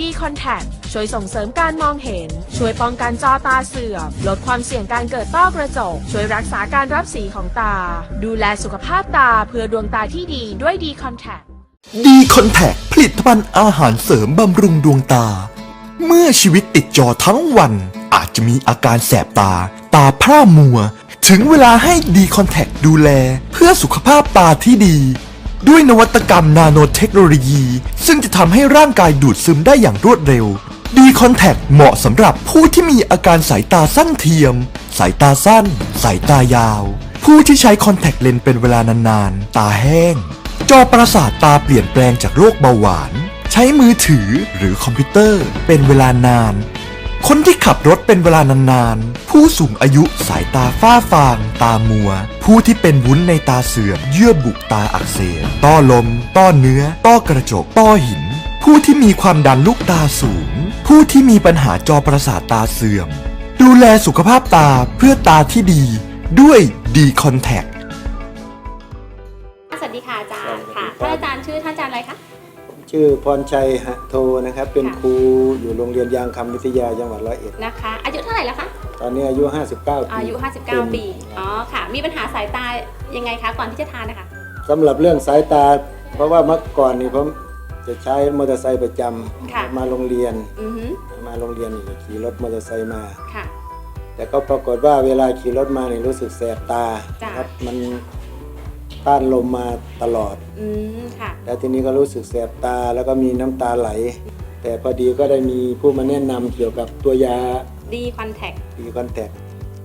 ดีคอนแทคช่วยส่งเสริมการมองเห็น ช่วยป้องกันจอตาเสื่อม ลดความเสี่ยงการเกิดต้อกระจก ช่วยรักษาการรับสีของตา ดูแลสุขภาพตาเพื่อดวงตาที่ดีด้วยดีคอนแทคดีคอนแทคผลิตภัณฑ์อาหารเสริมบำรุงดวงตา เมื่อชีวิตติดจอทั้งวัน อาจจะมีอาการแสบตา ตาพร่ามัว ถึงเวลาให้ดีคอนแทคดูแล เพื่อสุขภาพตาที่ดี ด้วยนวัตกรรมนาโนเทคโนโลยี ซึ่งจะทำให้ร่างกายดูดซึมได้อย่างรวดเร็วดีคอนแทคเหมาะสำหรับผู้ที่มีอาการสายตาสั้นเทียม สายตาสั้น สายตายาว ผู้ที่ใช้คอนแทคเลนส์เป็นเวลานานๆ ตาแห้ง จอประสาทตาเปลี่ยนแปลงจากโรคเบาหวาน ใช้มือถือหรือคอมพิวเตอร์ เป็นเวลานาน คนที่ขับรถเป็นเวลานานๆ ผู้สูงอายุสายตาฝ้าฟาง ตามัว ผู้ที่เป็นวุ้นในตาเสื่อม เยื่อบุตาอักเสบ ต้อลม ต้อเนื้อ ต้อกระจก ต้อหิน ผู้ที่มีความดันลูกตาสูง ผู้ที่มีปัญหาจอประสาทตาเสื่อม ดูแลสุขภาพตาเพื่อตาที่ดี ด้วยดีคอนแทคสวัสดีค่ะอาจารย์ค่ะท่านอาจารย์ชื่อท่านอาจารย์อะไรคะ ชื่อพรชัยหะโทนะครับ เป็นค่ะครูอยู่โรงเรียนยางคำวิทยาจังหวัดร้อยเอ็ดนะคะ อายุเท่าไหร่แล้วคะ ตอนนี้อายุ 59 ปีอายุ 59 ปี อ๋อค่ะ มีปัญหาสายตายังไงคะก่อนที่จะทานนะคะสำหรับเรื่องสายตา เพราะว่าเมื่อก่อนนี่ผมจะใช้มอเตอร์ไซค์ประจค่ะำมาโรงเรียนอือฮึมาโรงเรียนนี่ขี่รถมอเตอร์ไซค์มาค่ะแต่ก็ปรากฏว่าเวลาขี่รถมานี่รู้สึกแสบตาจ้ะนะครับมัน ต้านลมมาตลอด อืมค่ะ แล้วทีนี้ก็รู้สึกแสบตาแล้วก็มีน้ำตาไหล แต่พอดีก็ได้มีผู้มาแนะนำเกี่ยวกับตัวยาดีคอนแทค ดีคอนแทค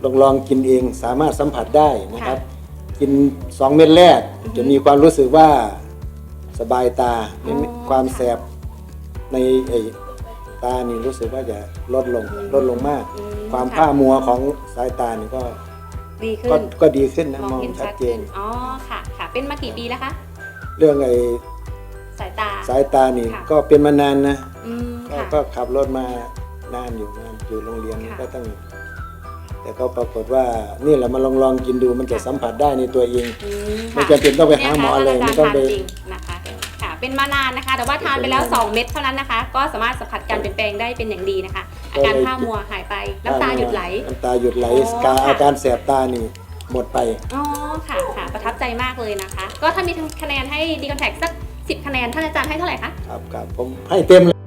ลองลองกินเองสามารถสัมผัสได้นะครับ กิน 2 เม็ดแรก อือฮึจะมีความรู้สึกว่าสบายตาอ๋อความค่ะแสบในไอ้ตานี่รู้สึกว่าจะลดลงลดลงมาก อืความะผ้ามัวของสายตานี่ก็ ดีขึ้ก็น ก็ดีขึ้นนะมองมองเห็นชัชัดดเจขึ้น น อ๋อ ค่ะ ค่ะ เป็นมากี่ปีแล้วคะ เรื่องไอ้สายตา สายตานี่ค่ะ ก็เป็นมานานนะอืมก็ค่ะ ก็ขับรถมานานอยู่นานอยู่โรงเรียนนี่ค่ะก็ต้องแต่ก็ปรากฏว่านี่แหละมาลองลองกินดูมันจะสัมผัสได้ในตัวเอง อืมไม่ค่ะจำเป็นต้องไปหาหมออะไรนี่ไม่ยต้องค่ะไปท่านอาจารย์ทานจริงนะคะ ค่ะ เป็นมานานนะคะ แต่ว่าทานไปแล้ว 2 เม็ดเท่านั้นนะคะ ก็สามารถสัมผัสการเปลี่ยนแปลงได้เป็นอย่างดีนะคะ อาการผ้ามัวหายไปน้ำตาหยุดไหล น้ำตาหยุดไหลอ๋อการค่ะ อาการแสบตานี่หมดไป อ๋อค่ะค่ะประทับใจมากเลยนะคะ ก็ถ้ามีคะแนนให้ดีคอนแทคสัก 10 คะแนนท่านอาจารย์ให้เท่าไหร่คะ ครับครับผมให้เต็มเลย